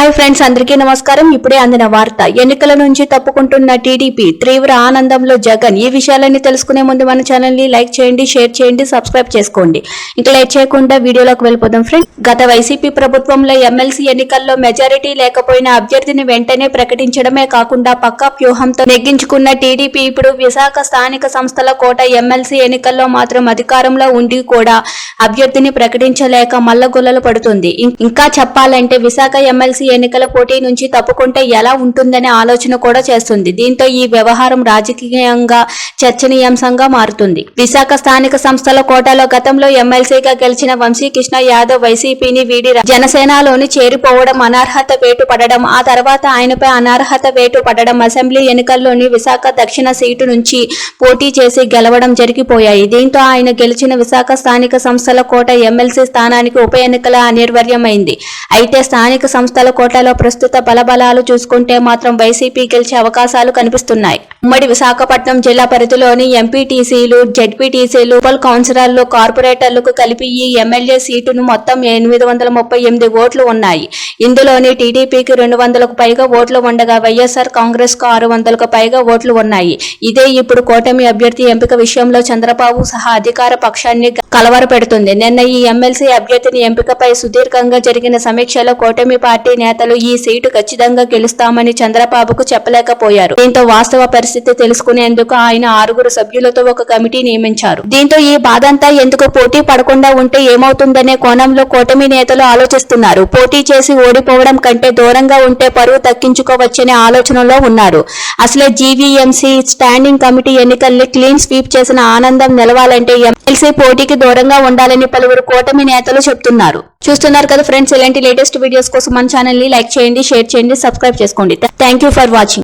Hi friends అందరికీ నమస్కారం. ఇప్పుడే అందిన వార్త ఎన్నికల నుంచి తప్పుకుంటున్న టీడీపీ తీవ్ర ఆనందంలో జగన్. ఈ విషయాలన్నీ తెలుసుకునే ముందు మన ఛానల్ని లైక్ చేయండి షేర్ చేయండి సబ్స్క్రైబ్ చేసుకోండి. ఇంకా లైక్ చేయకుండా వీడియోలోకి వెళ్ళిపోదాం ఫ్రెండ్స్ గత వైసీపీ ప్రభుత్వంలో ఎమ్మెల్సీ ఎన్నికల్లో మెజారిటీ లేకపోయిన అభ్యర్థిని వెంటనే ప్రకటించడమే కాకుండా పక్కా వ్యూహంతో నెగ్గించుకున్న టీడీపీ ఇప్పుడు విశాఖ స్థానిక సంస్థల కోట ఎమ్మెల్సీ ఎన్నికల్లో మాత్రం అధికారంలో ఉండి కూడా అభ్యర్థిని ప్రకటించలేక మల్లగొల్లలు పడుతుంది. ఇంకా చెప్పాలంటే విశాఖ ఎమ్మెల్సీ ఎన్నికల పోటీ నుంచి తప్పుకుంటే ఎలా ఉంటుందనే ఆలోచన కూడా చేస్తుంది. దీంతో ఈ వ్యవహారం రాజకీయంగా చర్చనీయాంశంగా మారుతుంది. విశాఖ స్థానిక సంస్థల కోటాలో గతంలో ఎమ్మెల్సీగా గెలిచిన వంశీకృష్ణ యాదవ్ వైసీపీని వీడి జనసేనలోని చేరిపోవడం అనర్హత వేటు పడడం ఆ తర్వాత ఆయనపై అనర్హత వేటు పడడం అసెంబ్లీ ఎన్నికల్లోని విశాఖ దక్షిణ సీటు నుంచి పోటీ చేసి గెలవడం జరిగిపోయాయి. దీంతో ఆయన గెలిచిన విశాఖ స్థానిక సంస్థల కోట ఎమ్మెల్సీ స్థానానికి ఉప ఎన్నికల అనివార్యమైంది అయితే స్థానిక సంస్థల కోటలో ప్రస్తుత బలబలాలు చూసుకుంటే మాత్రం వైసీపీ గెలిచే అవకాశాలు కనిపిస్తున్నాయి. ఉమ్మడి విశాఖపట్నం జిల్లా పరిధిలోని ఎంపీటీసీలు జెడ్పీటీసీలు మున్సిపల్ కౌన్సిలర్లు కార్పొరేటర్లకు కలిపి ఈ ఎమ్మెల్యే సీటును మొత్తం ఎనిమిది వందల ముప్పై ఎనిమిది ఓట్లు ఉన్నాయి. ఇందులోని టీడీపీకి రెండు వందలకు పైగా ఓట్లు ఉండగా వైఎస్ఆర్ కాంగ్రెస్కు ఆరు వందలకు పైగా ఓట్లు ఉన్నాయి. ఇదే ఇప్పుడు కూటమి అభ్యర్థి ఎంపిక విషయంలో చంద్రబాబు సహా అధికార పక్షాన్ని కలవర పెడుతుంది నిన్న ఈ ఎమ్మెల్సీ అభ్యర్థిని ఎంపికపై సుదీర్ఘంగా జరిగిన సమీక్షలో కూటమి పార్టీ నేతలు ఈ సీటు ఖచ్చితంగా గెలుస్తామని చంద్రబాబుకు చెప్పలేకపోయారు. దీంతో వాస్తవ పరిస్థితి తెలుసుకునేందుకు ఆయన ఆరుగురు సభ్యులతో ఒక కమిటీ నియమించారు. దీంతో ఈ బాధంతా ఎందుకు పోటీ పడకుండా ఉంటే ఏమవుతుందనే కోణంలో కూటమి నేతలు ఆలోచిస్తున్నారు. పోటీ చేసి ఓడిపోవడం కంటే దూరంగా ఉంటే పరువు దక్కించుకోవచ్చనే ఆలోచనలో ఉన్నారు. అసలే జీవీఎంసీ స్టాండింగ్ కమిటీ ఎన్నికల్ని క్లీన్ స్వీప్ చేసిన ఆనందం నిలవాలంటే ఎమ్మెల్సీ పోటీకి దూరంగా ఉండాలని పలువురు కూటమి నేతలు చెప్తున్నారు. చూస్తున్నారు కదా ఫ్రెండ్స్ ఇలాంటి లేటెస్ట్ వీడియోస్ కోసం మన ఛానల్ని లైక్ చేయండి షేర్ చేయండి సబ్స్క్రైబ్ చేసుకోండి. Thank you for watching.